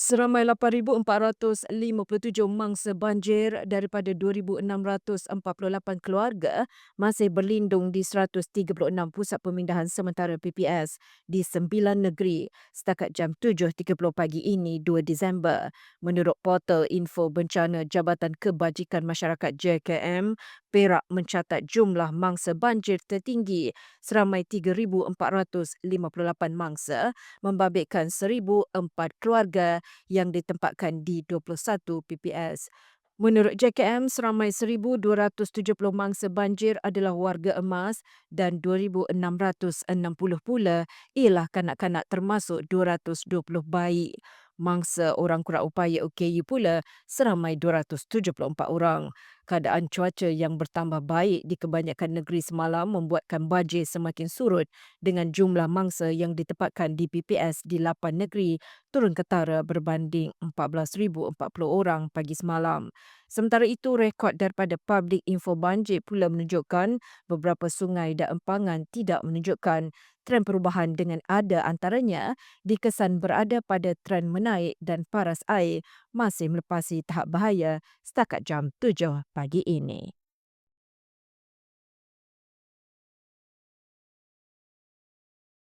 Seramai 8,457 mangsa banjir daripada 2,648 keluarga masih berlindung di 136 pusat pemindahan sementara PPS di sembilan negeri setakat jam 7.30 pagi ini 2 Disember. Menurut portal info bencana Jabatan Kebajikan Masyarakat JKM, Perak mencatat jumlah mangsa banjir tertinggi seramai 3,458 mangsa membabitkan 1,004 keluarga yang ditempatkan di 21 PPS. Menurut JKM, seramai 1,270 mangsa banjir adalah warga emas dan 2,660 pula ialah kanak-kanak termasuk 220 bayi. Mangsa orang kurang upaya UKU pula seramai 274 orang. Keadaan cuaca yang bertambah baik di kebanyakan negeri semalam membuatkan banjir semakin surut dengan jumlah mangsa yang ditempatkan di PPS di 8 negeri turun ketara berbanding 14,040 orang pagi semalam. Sementara itu, rekod daripada Public Info Banjir pula menunjukkan beberapa sungai dan empangan tidak menunjukkan tren perubahan dengan ada antaranya dikesan berada pada tren menaik dan paras air masih melepasi tahap bahaya setakat jam 7 pagi ini.